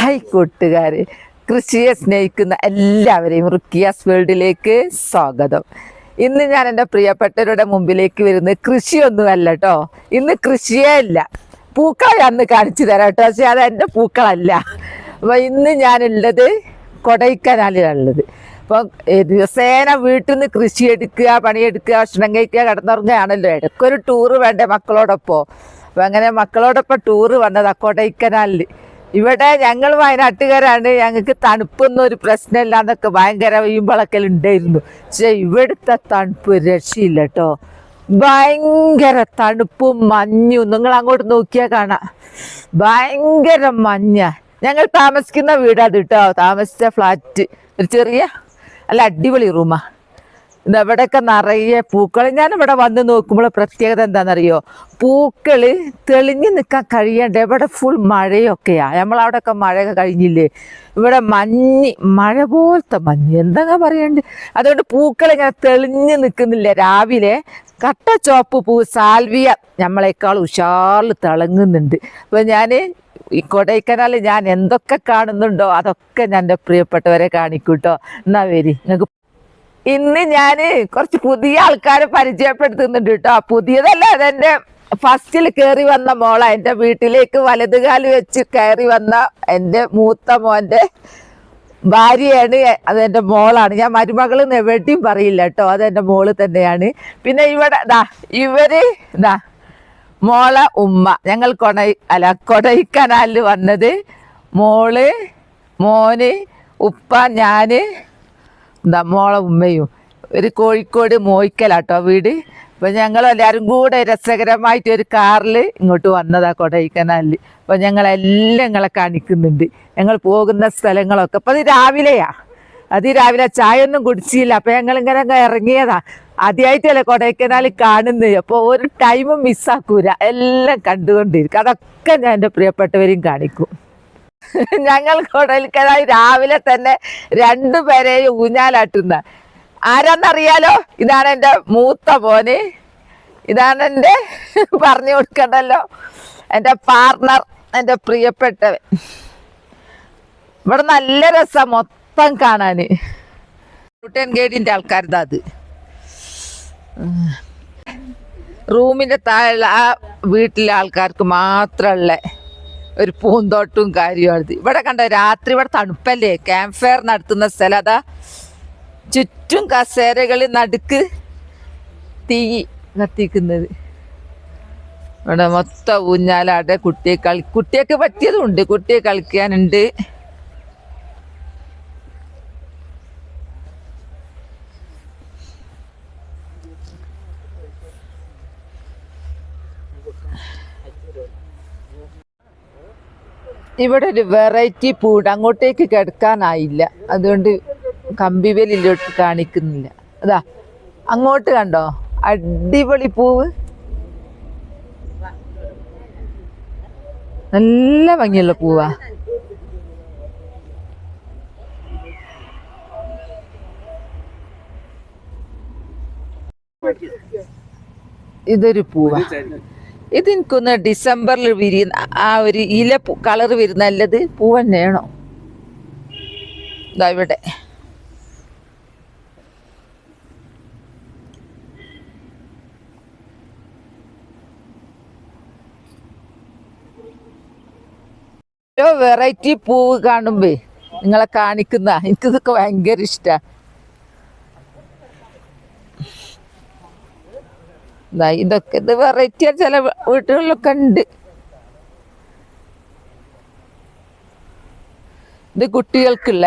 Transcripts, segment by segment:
Hi കൂട്ടുകാര്. കൃഷിയെ സ്നേഹിക്കുന്ന എല്ലാവരെയും റുക്കിയാസ് വേൾഡിലേക്ക് സ്വാഗതം. ഇന്ന് ഞാൻ എന്റെ പ്രിയപ്പെട്ടവരുടെ മുമ്പിലേക്ക് വരുന്നത് കൃഷിയൊന്നുമല്ല കേട്ടോ. ഇന്ന് കൃഷിയേ ഇല്ല. പൂക്കളെ അന്ന് കാണിച്ചു തരാം കേട്ടോ. പക്ഷെ അത് എന്റെ പൂക്കളല്ല. അപ്പൊ ഇന്ന് ഞാനുള്ളത് കൊടൈക്കനാലിലുള്ളത് അപ്പം ദിവസേന വീട്ടിൽ നിന്ന് കൃഷി എടുക്കുക പണിയെടുക്കുക ഭക്ഷണം കഴിക്കുക കിടന്നുറങ്ങുകയാണല്ലോ. ഇടയ്ക്കൊരു ടൂറ് വേണ്ടേ മക്കളോടൊപ്പം? അപ്പം അങ്ങനെ മക്കളോടൊപ്പം ടൂറ് വന്നതാ കൊടൈക്കനാലിൽ ഇവിടെ ഞങ്ങൾ വയനാട്ടുകാരാണ്. ഞങ്ങൾക്ക് തണുപ്പൊന്നും ഒരു പ്രശ്നമില്ല എന്നൊക്കെ ഭയങ്കര വീമ്പളക്കൽ ഉണ്ടായിരുന്നു. പക്ഷെ ഇവിടുത്തെ തണുപ്പ് രക്ഷയില്ല കേട്ടോ ഭയങ്കര തണുപ്പും മഞ്ഞും. നിങ്ങൾ അങ്ങോട്ട് നോക്കിയാൽ കാണാം. ഭയങ്കര മഞ്ഞ. ഞങ്ങൾ താമസിക്കുന്ന വീടാണ് കേട്ടോ താമസിച്ച ഫ്ലാറ്റ് ഒരു ചെറിയ അല്ല അടിപൊളി റൂമാ ഇവിടെയൊക്കെ നിറയെ പൂക്കൾ? ഞാൻ ഇവിടെ വന്ന് നോക്കുമ്പോൾ പ്രത്യേകത എന്താണെന്നറിയോ? പൂക്കൾ തെളിഞ്ഞു നിൽക്കാൻ കഴിയണ്ട ഇവിടെ ഫുൾ മഴയൊക്കെയാ. നമ്മളവിടെയൊക്കെ മഴയൊക്കെ കഴിഞ്ഞില്ലേ? ഇവിടെ മഞ്ഞ് മഴ പോലത്തെ മഞ്ഞ്. എന്താ പറയണ്ട്? അതുകൊണ്ട് പൂക്കൾ ഇങ്ങനെ തെളിഞ്ഞു നിൽക്കുന്നില്ല. രാവിലെ കട്ട ചോപ്പ് പൂ സാൽവിയ നമ്മളെക്കാൾ ഉഷാറിൽ തിളങ്ങുന്നുണ്ട്. അപ്പം ഞാൻ ഈ കൊടൈക്കനാൽ ഞാൻ എന്തൊക്കെ കാണുന്നുണ്ടോ അതൊക്കെ ഞാൻ എന്റെ പ്രിയപ്പെട്ടവരെ കാണിക്കൂട്ടോ. എന്നാ വരി നിങ്ങൾക്ക് ഇന്ന് ഞാൻ കുറച്ച് പുതിയ ആൾക്കാരെ പരിചയപ്പെടുത്തുന്നുണ്ട് കേട്ടോ പുതിയതല്ല അതെന്റെ ഫസ്റ്റിൽ കയറി വന്ന മോള. എന്റെ വീട്ടിലേക്ക് വലതുകാൽ വെച്ച് കയറി വന്ന എന്റെ മൂത്ത മോന്റെ ഭാര്യയാണ്. അതെന്റെ മോളാണ്. ഞാൻ മരുമകൾ എവിടെയും പറയില്ല കേട്ടോ അതെന്റെ മോൾ തന്നെയാണ്. പിന്നെ ഇവിടെ ദാ ഇവർ ദാ മോള ഉമ്മ. ഞങ്ങൾ കൊടൈ അല്ല കൊടൈക്കനാലിൽ വന്നത് മോൾ മോന് ഉപ്പ ഞാൻ മോളെ ഉമ്മയും. ഒരു കോഴിക്കോട് മോയിക്കലാട്ടോ വീട്. അപ്പം ഞങ്ങൾ എല്ലാവരും കൂടെ രസകരമായിട്ട് ഒരു കാറിൽ ഇങ്ങോട്ട് വന്നതാ കൊടൈക്കനാലിൽ അപ്പം ഞങ്ങളെല്ലാം ഞങ്ങളെ കാണിക്കുന്നുണ്ട്. ഞങ്ങൾ പോകുന്ന സ്ഥലങ്ങളൊക്കെ. അപ്പം അത് രാവിലെയാ. അത് രാവിലെ ചായ ഒന്നും കുടിച്ചില്ല. അപ്പം അങ്ങ് ഇറങ്ങിയതാ. ആദ്യമായിട്ടല്ലേ കൊടൈക്കനാൽ കാണുന്നത്. അപ്പോൾ ഒരു ടൈമും മിസ്സാക്കൂല എല്ലാം കണ്ടുകൊണ്ടിരിക്കും. അതൊക്കെ ഞാൻ എന്റെ പ്രിയപ്പെട്ടവരെയും കാണിക്കും. ഞങ്ങൾ കൊടൽക്കനായി രാവിലെ തന്നെ രണ്ടുപേരെയും ഊഞ്ഞാലാട്ടുന്ന. ആരാന്നറിയാലോ? ഇതാണ് എന്റെ മൂത്ത മോന്. ഇതാണ് എന്റെ പറഞ്ഞു കൊടുക്കണ്ടല്ലോ. എന്റെ പാർട്ണർ എന്റെ പ്രിയപ്പെട്ടവൻ. ഇവിടെ നല്ല രസം മൊത്തം കാണാൻ റൂട്ടൻ ഗേഡിന്റെ ആൾക്കാരുതാ അത്. റൂമിന്റെ താഴെ ആ വീട്ടിലെ ആൾക്കാർക്ക് മാത്രമുള്ള ഒരു പൂന്തോട്ടവും കാര്യമാണ് ഇവിടെ കണ്ട രാത്രി ഇവിടെ തണുപ്പല്ലേ? ക്യാമ്പ് ഫയർ നടത്തുന്ന സ്ഥലം അതാ. ചുറ്റും കസേരകളിൽ നടുക്ക് തീ കത്തിക്കുന്നത്. ഇവിടെ മൊത്തം ഊഞ്ഞാലാടെ കുട്ടിയെ കളി കുട്ടിയൊക്കെ പറ്റിയതുണ്ട്. കുട്ടിയെ കളിക്കാനുണ്ട്. ഇവിടെ ഒരു വെറൈറ്റി പൂണ്ട് അങ്ങോട്ടേക്ക് കിടക്കാനായില്ല. അതുകൊണ്ട് കമ്പിവേലിലോട്ട് കാണിക്കുന്നില്ല. അതാ അങ്ങോട്ട് കണ്ടോ? അടിപൊളി പൂവ്. നല്ല ഭംഗിയുള്ള പൂവാ. ഇതൊരു പൂവാ. ഇത് എനിക്കൊന്ന് ഡിസംബറിൽ വിരിയുന്ന ആ ഒരു ഇല കളർ വരുന്ന നല്ലത് പൂവൻ വേണോ ഇതാ ഇവിടെ. ഓരോ വെറൈറ്റി പൂവ് കാണുമ്പേ നിങ്ങളെ കാണിക്കുന്ന എനിക്കിതൊക്കെ ഭയങ്കര ഇഷ്ടമാണ് ഇതൊക്കെ ഇത് വെറൈറ്റി ചില വീട്ടുകളിലൊക്കെ ഉണ്ട്. ഇത് കുട്ടികൾക്കുള്ള.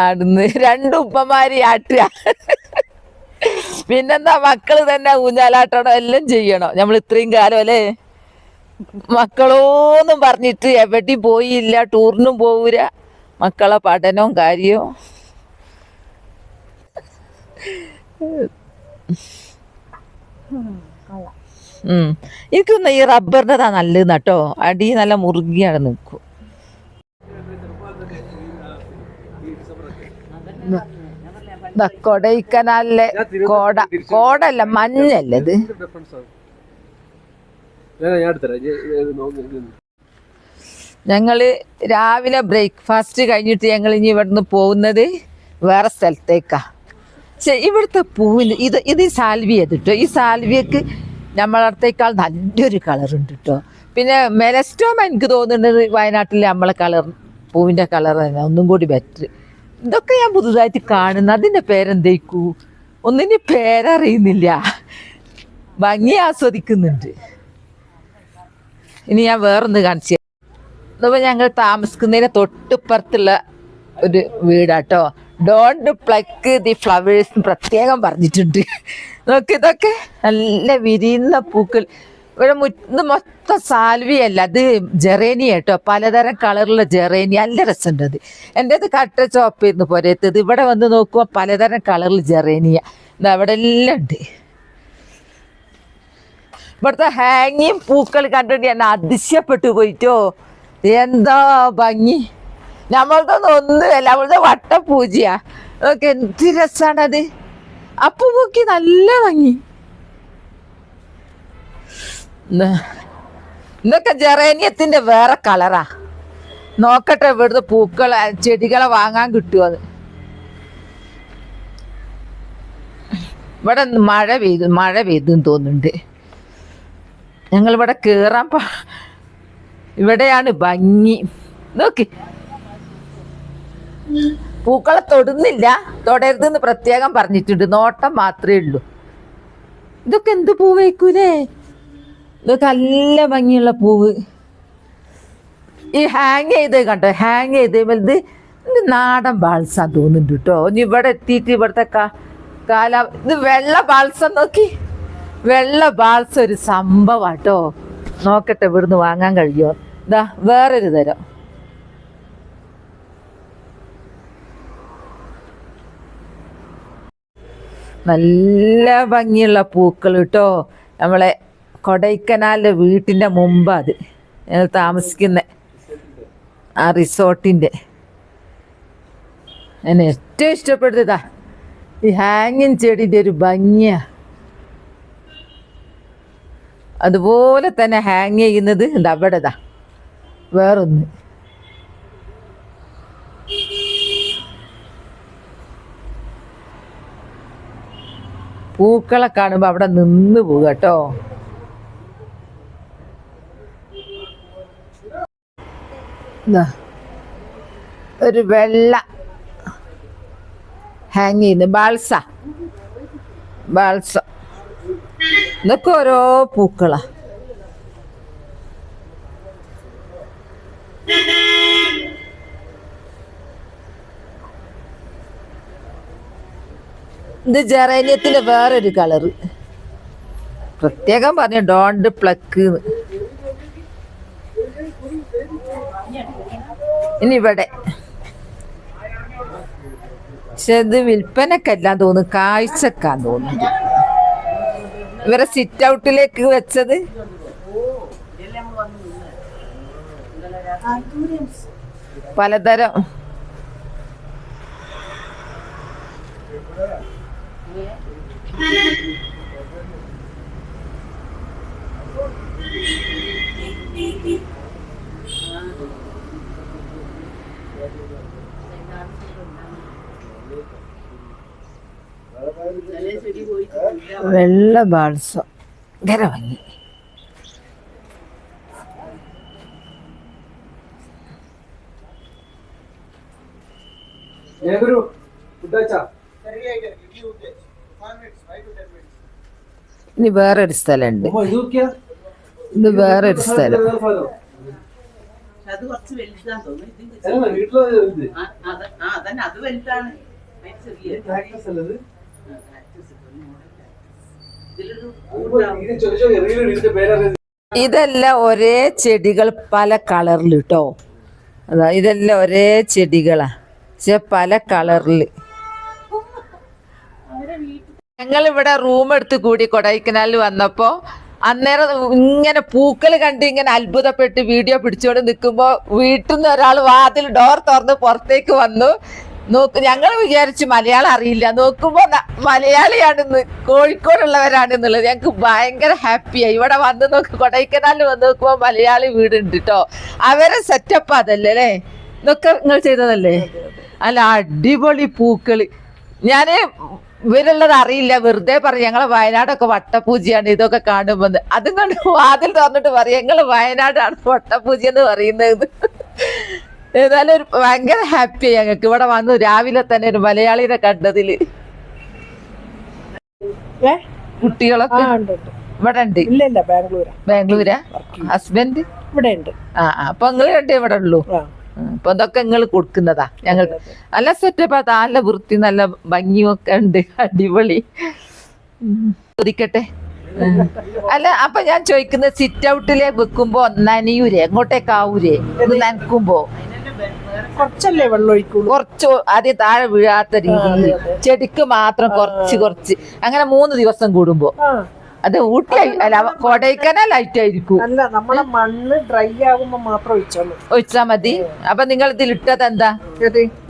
ആടുന്ന് രണ്ട് ഉപ്പമാരി ആട്ടുക പിന്നെന്താ മക്കൾ തന്നെ ഊഞ്ഞാലാട്ടണം എല്ലാം ചെയ്യണോ. നമ്മൾ ഇത്രയും കാലം അല്ലേ? മക്കളോന്നും പറഞ്ഞിട്ട് എവിടെയും പോയില്ല ടൂറിനും പോവൂല. മക്കളെ പഠനവും കാര്യവും. എനിക്കൊന്ന് ഈ റബ്ബറിന്റെതാ നല്ലത് കേട്ടോ. അടി നല്ല മുറുകിയാണ് നിൽക്കും. കൊടൈക്കനാലിലെ കോട കോടല്ല മഞ്ഞല്ലേ ഇത്? ഞങ്ങൾ രാവിലെ ബ്രേക്ക്ഫാസ്റ്റ് കഴിഞ്ഞിട്ട് ഞങ്ങൾ ഇനി ഇവിടുന്ന് പോകുന്നത് വേറെ സ്ഥലത്തേക്കാ. ഇവിടുത്തെ പൂവിന് ഇത് ഇത് സാൽവിയ കേട്ടോ ഈ സാൽവിയക്ക് നമ്മളടുത്തേക്കാൾ നല്ലൊരു കളറുണ്ട് കേട്ടോ പിന്നെ മെലസ്റ്റോമ എനിക്ക് തോന്നുന്നത് വയനാട്ടിലെ നമ്മളെ കളർ പൂവിന്റെ കളർ തന്നെ. ഒന്നും കൂടി ബെറ്റർ ഇതൊക്കെ ഞാൻ പുതുതായിട്ട് കാണുന്നു. അതിന്റെ പേരെന്തേക്കൂ? ഒന്നിന്റെ പേരറിയുന്നില്ല. ഭംഗി ആസ്വദിക്കുന്നുണ്ട്. ഇനി ഞാൻ വേറൊന്ന് കാണിച്ചു അപ്പോൾ ഞങ്ങൾ താമസിക്കുന്നതിന് തൊട്ടിപ്പുറത്തുള്ള ഒരു വീടാട്ടോ ഡോണ്ട് പ്ലക്ക് ദി ഫ്ലവേഴ്സ് പ്രത്യേകം പറഞ്ഞിട്ടുണ്ട്. നോക്ക് ഇതൊക്കെ നല്ല വിരിയുന്ന പൂക്കൾ. ഇവിടെ മുറ്റ മൊത്തം സാൽവിയല്ല അത് ജെറേനി കേട്ടോ. പലതരം കളറുള്ള ജെറേനി. നല്ല രസമുണ്ട് അത്. എന്റെ അത് കട്ട ചോപ്പായിരുന്നു പോരത്തത്. ഇവിടെ വന്ന് നോക്കുമ്പോൾ പലതരം കളറിൽ ജെറേനിയ. ഇത് അവിടെ എല്ലാം ഉണ്ട്. ഇവിടുത്തെ ഹാങ്ങിയും പൂക്കൾ കണ്ടിട്ട് ഞാൻ അതിശയപ്പെട്ടു പോയിട്ടോ. എന്താ ഭംഗി. നമ്മളതൊന്നും ഒന്നുമല്ല നമ്മളുടെ വട്ടപ്പൂജയാ ഓക്കെ എന്ത് രസാണത്. അപ്പു പൂക്കി നല്ല ഭംഗി. ഇതൊക്കെ ജെറേനിയത്തിന്റെ വേറെ കളറാ. നോക്കട്ടെ ഇവിടുത്തെ പൂക്കളെ ചെടികളെ വാങ്ങാൻ കിട്ടുമോ അത് ഇവിടെ മഴ പെയ്തു മഴ പെയ്തെന്ന് തോന്നുന്നുണ്ട്. ഞങ്ങളിവിടെ കയറാൻ പാ ഇവിടെയാണ് ഭംഗി. നോക്ക്. പൂക്കളെ തൊടുന്നില്ല. തൊടരുതെന്ന് പ്രത്യേകം പറഞ്ഞിട്ടുണ്ട്. നോട്ടം മാത്രമേ ഉള്ളൂ. ഇതൊക്കെ എന്ത് പൂവേക്കൂലേ ഇതൊക്കെ നല്ല ഭംഗിയുള്ള പൂവ്. ഈ ഹാങ് ചെയ്ത് കണ്ടോ? ഹാങ് ചെയ്ത് ഇത് ഇത് നാടൻ ബാൾസാ തോന്നുന്നുണ്ട് കേട്ടോ. ഇനി ഇവിടെ എത്തിയിട്ട് ഇവിടുത്തെ കാല ഇത് വെള്ള ബാൾസം നോക്കി. വെള്ള ബാൾസ ഒരു സംഭവാട്ടോ നോക്കട്ടെ ഇവിടുന്ന് വാങ്ങാൻ കഴിയുമോ ഇതാ വേറൊരു തരം. നല്ല ഭംഗിയുള്ള പൂക്കൾ കേട്ടോ. നമ്മളെ കൊടൈക്കനാലിന്റെ വീട്ടിന്റെ മുമ്പ് അത്. താമസിക്കുന്ന ആ റിസോർട്ടിന്റെ എന്നെ ഏറ്റവും ഇഷ്ടപ്പെട്ടതാ. ഈ ഹാങ്ങിങ് ചെടിന്റെ ഒരു ഭംഗിയാ. അതുപോലെ തന്നെ ഹാങ് ചെയ്യുന്നത് അവിടെതാ വേറൊന്ന്. പൂക്കളെ കാണുമ്പോൾ അവിടെ നിന്ന് പോകുക കേട്ടോ. ഒരു വെള്ള ഹാങ് ചെയ്യുന്നു. ബാൾസ. ബാൾസ. ഇതൊക്കെ ഓരോ പൂക്കളാ. ഇത് ജെറേനിയത്തിന്റെ വേറൊരു കളറ്. പ്രത്യേകം പറഞ്ഞു ഡോണ്ട് പ്ലക്ക് ഇനി ഇവിടെ. പക്ഷെ ഇത് വിൽപ്പനക്കെല്ലാം തോന്നുന്നു കാഴ്ചക്കാൻ തോന്നുന്നു. ഇവരെ സിറ്റ് ഔട്ടിലേക്ക് വെച്ചത്? പലതരം. വെള്ള ബാൾസം. ഭയങ്കര വാങ്ങി ജയഗുരു ഫുഡ് വെച്ചാ ഇനി വേറൊരു സ്ഥലമുണ്ട്. ഇത് വേറൊരു സ്ഥലം. ഇതെല്ലാം ഒരേ ചെടികൾ പല കളറിൽ കേട്ടോ അതാ ഇതെല്ലാം ഒരേ ചെടികളാ. പക്ഷെ പല കളറിൽ ഞങ്ങൾ ഇവിടെ റൂം എടുത്ത് കൂടി കൊടൈക്കനാലിൽ വന്നപ്പോ അന്നേരം ഇങ്ങനെ പൂക്കൾ കണ്ട് ഇങ്ങനെ അത്ഭുതപ്പെട്ട് വീഡിയോ പിടിച്ചുകൊണ്ട് നിൽക്കുമ്പോ വീട്ടിൽ നിന്ന് ഒരാൾ വാതിൽ ഡോർ തുറന്ന് പുറത്തേക്ക് വന്നു. നോക്ക് ഞങ്ങൾ വിചാരിച്ചു മലയാളം അറിയില്ല. നോക്കുമ്പോ മലയാളിയാണെന്ന് കോഴിക്കോടുള്ളവരാണെന്നുള്ളത്. ഞങ്ങൾക്ക് ഭയങ്കര ഹാപ്പിയായി ഇവിടെ വന്ന് നോക്ക് കൊടൈക്കനാലിൽ വന്ന് നോക്കുമ്പോ മലയാളി വീടുണ്ട് കേട്ടോ അവരെ സെറ്റപ്പ് അതല്ലേ അല്ലേ? ഇതൊക്കെ നിങ്ങൾ ചെയ്തതല്ലേ? അല്ല അടിപൊളി പൂക്കൾ. ഞാൻ ഇവരുള്ളത് അറിയില്ല. വെറുതെ പറയും ഞങ്ങളെ വയനാടൊക്കെ വട്ടപൂജയാണ് ഇതൊക്കെ കാണുമ്പോൾ അതും കൊണ്ട് വാതിൽ തുറന്നിട്ട് പറയും ഞങ്ങൾ വയനാടാണ് വട്ടപൂജ എന്ന് പറയുന്നത്. ഏതായാലും ഒരു ഭയങ്കര ഹാപ്പിയായി ഞങ്ങൾക്ക്. ഇവിടെ വന്നു രാവിലെ തന്നെ ഒരു മലയാളിനെ കണ്ടതിൽ? കുട്ടികളൊക്കെ? ഇവിടെ ഉണ്ട്. ബാംഗ്ലൂരാ. ബാംഗ്ലൂരാ? ഹസ്ബൻഡ് ഇവിടെ ഉണ്ട്. ആ അപ്പൊ നിങ്ങൾ രണ്ടേ ഇവിടെ ഉള്ളൂ? അപ്പൊ ഇതൊക്കെ നിങ്ങൾ കൊടുക്കുന്നതാ ഞങ്ങൾക്ക്. നല്ല സെറ്റപ്പ് നല്ല വൃത്തി നല്ല ഭംഗിയൊക്കെ ഒക്കെ ഉണ്ട്. അടിപൊളി. ചോദിക്കട്ടെ? അല്ല അപ്പൊ ഞാൻ ചോദിക്കുന്നത് സിറ്റ് ഔട്ടിലെ വെക്കുമ്പോ നനയൂരേ എങ്ങോട്ടേക്കാവൂരേ ഇത് നനക്കുമ്പോ? കുറച്ചല്ലേ വെള്ളമൊഴിക്കുള്ളൂ കുറച്ച് ആദ്യം താഴെ വീഴാത്ത രീതിയിൽ ചെടിക്ക് മാത്രം കുറച്ച് കുറച്ച്. അങ്ങനെ മൂന്ന് ദിവസം കൂടുമ്പോ. അത് ഊട്ടി അല്ല കൊടൈക്കനാൽ ലൈറ്റ് ആയിരിക്കും അല്ല നമ്മളെ മണ്ണ് ഡ്രൈ ആകുമ്പോ മാത്രം ഒഴിച്ചോളൂ ഒഴിച്ചാ മതി. അപ്പൊ നിങ്ങൾ ഇതിൽ ഇട്ടത് എന്താ?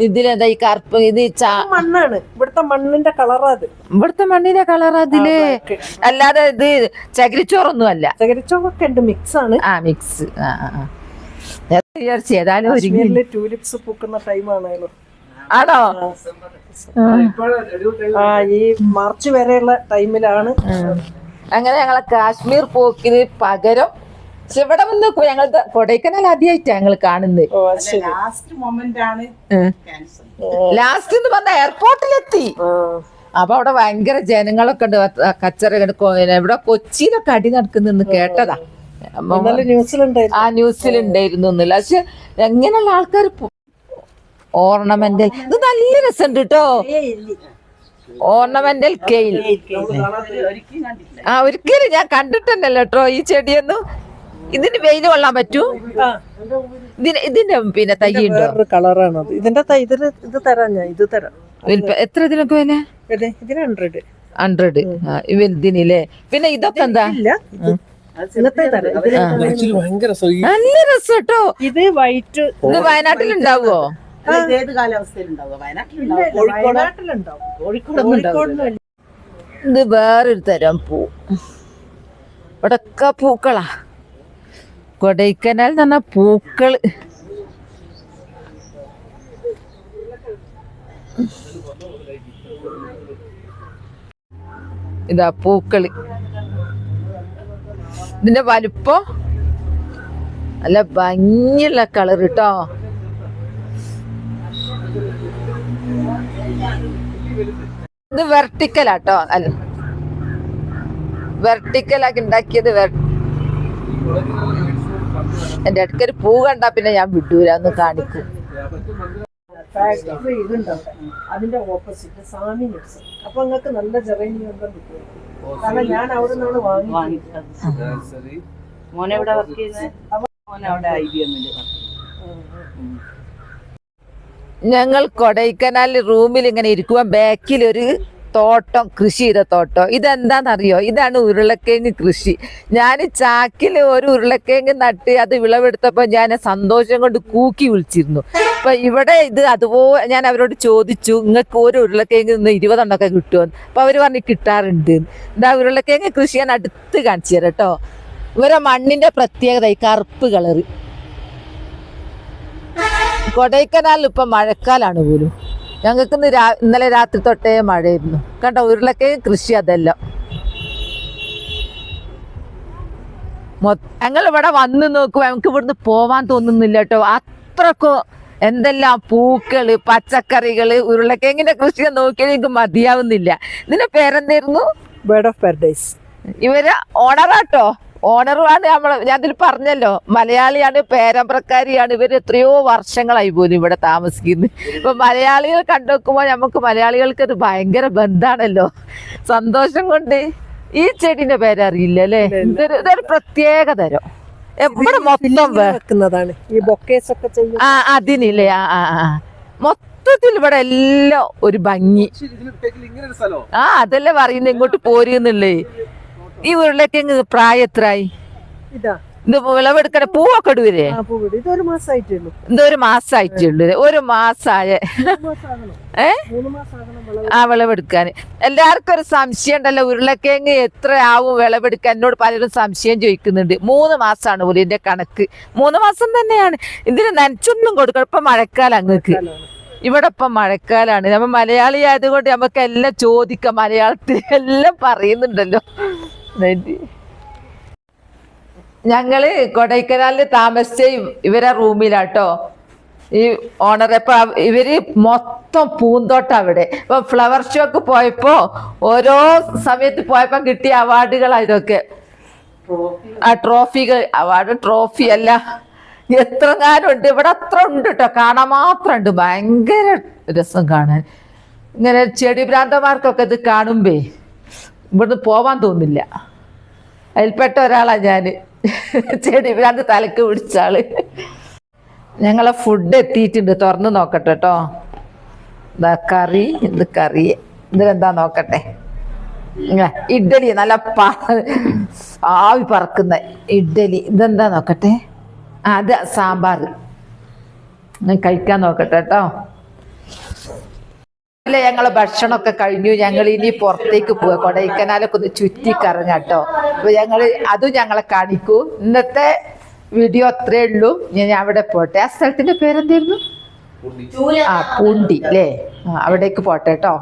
ഇതിലെന്താ ഈ കറുപ്പ് ഇത് മണ്ണാണ്. ഇവിടുത്തെ മണ്ണിന്റെ കളറാ അത്. ഇവിടുത്തെ മണ്ണിന്റെ കളർ അതിൽ അല്ലാതെ ഇത് ചകിരിച്ചോറൊന്നും അല്ല ചകിരിച്ചോറൊക്കെ ഉണ്ട് മിക്സ് ആണ്. ആ മിക്സ് ആ ആ, വിചാരിച്ചു ഏതായാലും ഒരുങ്ങി. ടൂലിപ്സ് പൂക്കുന്ന ടൈമാണല്ലോ ആണോ? ആ. ഈ മാർച്ച് വരെയുള്ള ടൈമിലാണ് അങ്ങനെ ഞങ്ങളെ കാശ്മീർ പോക്കിന് പകരം പക്ഷെ ഇവിടെ വന്ന് ഞങ്ങൾ കൊടൈക്കനാൽ ആദ്യമായിട്ടാ ഞങ്ങൾ കാണുന്നത്. ലാസ്റ്റ് മൊമെന്റ് ആണ് ക്യാൻസർ ലാസ്റ്റ് എന്ന് പറഞ്ഞ എയർപോർട്ടിലെത്തി അപ്പൊ അവിടെ ഭയങ്കര ജനങ്ങളൊക്കെ ഉണ്ട്. കച്ചറ ഇവിടെ കൊച്ചിയിലൊക്കെ അടി നടക്കുന്നെന്ന് കേട്ടതാ. ആ ന്യൂസിലുണ്ടായിരുന്നു. ആ ന്യൂസിൽ ഉണ്ടായിരുന്നു ഒന്നുമില്ല. പക്ഷെ എങ്ങനെയുള്ള ആൾക്കാർ ഓർണമെന്റൽ ഇത് നല്ല രസമുണ്ട് കേട്ടോ ഓർണമെന്റൽ കെയിൽ. ആ ഒരിക്കലും ഞാൻ കണ്ടിട്ടുണ്ടല്ലോ കേട്ടോ ഈ ചെടിയൊന്നും. ഇതിന് വെയിൽ കൊള്ളാൻ പറ്റൂ? ഇതിന് ഇതിന്റെ പിന്നെ തൈ കളറാണ് അത്. ഇതിന്റെ ത- ഇത് തരാം ഞാൻ ഇത് തരാം. എത്ര ഇതിനൊക്കെ ഇത് ഇതിന് ഹൺഡ്രഡ് ഹൺഡ്രഡ് ഇതിനില്ലേ പിന്നെ ഇതൊക്കെ എന്താ. നല്ല രസം കേട്ടോ ഇത് വൈറ്റ്. ഇത് ഇത് ഏത് കാലാവസ്ഥയിലുണ്ടാവുക? വയനാട്ടിലുണ്ടാവും. കോഴിക്കോടിനും ഇത് വേറൊരു തരം പൂ. ഇവിടൊക്കെ പൂക്കളാ. കൊടൈക്കനാൽ എന്ന് പറഞ്ഞ പൂക്കൾ. ഇതാ പൂക്കൾ. ഇതിന്റെ വലുപ്പം നല്ല ഭംഗിയുള്ള കളർ കേട്ടോ ഇത് വെർട്ടിക്കലാട്ടോ അല്ല. വെർട്ടിക്കലാക്കി ഉണ്ടാക്കിയത് എന്റെ അടുക്കൊരു പൂ കണ്ടാ പിന്നെ ഞാൻ വിടൂല ഒന്ന് കാണിക്കും. ഫാക്ടറി ഇതുണ്ടാവും അതിന്റെ ഓപ്പോസിറ്റ് സാമി മിക്സ് അപ്പൊ നിങ്ങൾക്ക് നല്ല കിട്ടും കാരണം ഞാൻ അവിടെ നിന്നാണ് വാങ്ങി. മോനെ എവിടെ വർക്ക് ചെയ്യുന്നത് മോനെ അവിടെ ഐ ബി ഞങ്ങൾ കൊടൈക്കനാൽ റൂമിൽ ഇങ്ങനെ ഇരിക്കുമ്പോൾ ബാക്കിൽ ഒരു തോട്ടം കൃഷി ചെയ്ത തോട്ടം. ഇതെന്താണെന്നറിയോ ഇതാണ് ഉരുളക്കിഴങ്ങ് കൃഷി. ഞാൻ ചാക്കിൽ ഒരു ഉരുളക്കിഴങ്ങ് നട്ട് അത് വിളവെടുത്തപ്പോൾ ഞാൻ സന്തോഷം കൊണ്ട് കൂക്കി വിളിച്ചിരുന്നു. അപ്പൊ ഇവിടെ ഇത് അതുപോലെ ഞാൻ അവരോട് ചോദിച്ചു നിങ്ങൾക്ക് ഒരു ഉരുളക്കിഴങ്ങ് നിന്ന് ഇരുപതെണ്ണൊക്കെ കിട്ടുമെന്ന് അപ്പൊ അവർ പറഞ്ഞ് കിട്ടാറുണ്ട്. എന്താ ഉരുളക്കിഴങ്ങ് കൃഷി ഞാൻ അടുത്ത് കാണിച്ചു തരാം കേട്ടോ ഇവരെ മണ്ണിന്റെ പ്രത്യേകത ഈ കറുപ്പ് കളറ്. കൊടൈക്കനാലിൽ ഇപ്പൊ മഴക്കാലാണ് പോലും. ഞങ്ങൾക്ക് ഇന്ന് രാ ഇന്നലെ രാത്രി തൊട്ടേ മഴയായിരുന്നു. കണ്ടോ ഉരുളക്കയും കൃഷി അതെല്ലാം. ഞങ്ങൾ ഇവിടെ വന്ന് നോക്കുമ്പോ ഞങ്ങൾക്ക് ഇവിടുന്ന് പോവാൻ തോന്നുന്നില്ല കേട്ടോ. അത്രക്കും എന്തെല്ലാം പൂക്കൾ പച്ചക്കറികൾ ഉരുളക്കിഴങ്ങിന്റെ കൃഷി നോക്കിയാൽ എനിക്ക് മതിയാവുന്നില്ല. ഇതിന്റെ പേരെന്തായിരുന്നു? ബേർഡ് ഓഫ് പാരഡൈസ് ഇവർ ഓണറാട്ടോ ഓണറുമാണ് നമ്മൾ ഞാൻ ഇതിൽ പറഞ്ഞല്ലോ. മലയാളിയാണ് പേരമ്പ്രക്കാരിയാണ്. ഇവർ എത്രയോ വർഷങ്ങളായി പോലും ഇവിടെ താമസിക്കുന്നത് ഇപ്പൊ മലയാളികൾ കണ്ടുവെക്കുമ്പോൾ നമുക്ക് മലയാളികൾക്ക് അത് ഭയങ്കര ബന്ധാണല്ലോ. സന്തോഷം കൊണ്ട് ഈ ചെടിന്റെ പേരറിയില്ല അല്ലേ? ഇതൊരു ഇതൊരു പ്രത്യേക തരം. എവിടെ മൊത്തം വെക്കുന്നതാണ്. ഈ ബൊക്കേസ് ഒക്കെ ചെയ്യും ആ അതിനില്ലേ? ആ ആ ആ. മൊത്തത്തിൽ ഇവിടെ എല്ലാം ഒരു ഭംഗി. ആ അതല്ലേ പറയുന്നത് ഇങ്ങോട്ട് പോരുന്നുള്ളേ ഈ ഉരുളക്കിഴങ്ങ് പ്രായം എത്രയായി ഇതാ. ഇത് വിളവെടുക്കണ പൂവൊക്കെ ഇടുവരേ ഇതൊരു മാസമായിട്ടേ ഉള്ളൂ ഇത് ഒരു മാസമായിട്ടുള്ളൂ ഒരു മാസായ ഏ? ആ വിളവെടുക്കാൻ എല്ലാവർക്കും ഒരു സംശയം ഉണ്ടല്ലോ. ഉരുളക്കിഴങ്ങ് എത്ര ആവും വിളവെടുക്കാൻ? എന്നോട് പലരും സംശയം ചോദിക്കുന്നുണ്ട്. മൂന്ന് മാസമാണ് പുലിന്റെ കണക്ക്. മൂന്ന് മാസം തന്നെയാണ്. ഇതിന് നനച്ചൊന്നും കൊടുക്കണം. ഇപ്പൊ മഴക്കാലം അങ്ങക്ക്. ഇവിടെ ഇപ്പം മഴക്കാലാണ്. നമ്മ മലയാളി ആയതുകൊണ്ട് നമുക്ക് എല്ലാം ചോദിക്കാം. മലയാളത്തിൽ എല്ലാം പറയുന്നുണ്ടല്ലോ. ഞങ്ങൾ കൊടൈക്കനാലിൽ താമസിച്ച ഇവരെ റൂമിലാട്ടോ. ഈ ഓണർ ഇപ്പൊ ഇവർ മൊത്തം പൂന്തോട്ടം അവിടെ. ഇപ്പൊ ഫ്ലവർ ഷോക്ക് പോയപ്പോ ഓരോ സമയത്ത് പോയപ്പോ കിട്ടിയ അവാർഡുകളാ ഇതൊക്കെ. ആ ട്രോഫികൾ അവാർഡ് ട്രോഫി അല്ല. എത്ര നേരമുണ്ട്? ഇവിടെ അത്ര ഉണ്ട് കേട്ടോ കാണാൻ മാത്രം ഉണ്ട് ഭയങ്കര രസം കാണാൻ. ഇങ്ങനെ ചെടി ഭ്രാന്തമാർക്കൊക്കെ ഇത് കാണുമ്പേ ഇവിടുന്ന് പോവാൻ തോന്നില്ല. അതിൽപ്പെട്ട ഒരാളാണ് ഞാൻ ചെടി ഭ്രാന്ത് തലക്ക് പിടിച്ച ആൾ ഞങ്ങളെ ഫുഡ് എത്തിയിട്ടുണ്ട്. തുറന്ന് നോക്കട്ടെ കേട്ടോ ഇതാ കറി ഇത് കറി? ഇതിലെന്താ നോക്കട്ടെ? ഇഡ്ഡലി നല്ല ആവി പറക്കുന്ന ഇഡ്ഡലി. ഇതെന്താ നോക്കട്ടെ? അത് സാമ്പാർ. ഞാൻ കഴിക്കാൻ നോക്കട്ടെ കേട്ടോ. അല്ല ഞങ്ങൾ ഭക്ഷണമൊക്കെ കഴിഞ്ഞു. ഞങ്ങൾ ഇനി പുറത്തേക്ക് പോവാ. കൊടൈക്കനാലൊക്കെ ഒന്ന് ചുറ്റിക്കറങ്ങാം കേട്ടോ. അപ്പൊ ഞങ്ങൾ അതും ഞങ്ങളെ കാണിക്കൂ. ഇന്നത്തെ വീഡിയോ അത്രേ ഉള്ളൂ. ഞാൻ അവിടെ പോട്ടെ. ആ സ്ഥലത്തിന്റെ പേരെന്തായിരുന്നു? ആ പൂണ്ടി അല്ലേ? ആ, അവിടേക്ക് പോട്ടെ കേട്ടോ.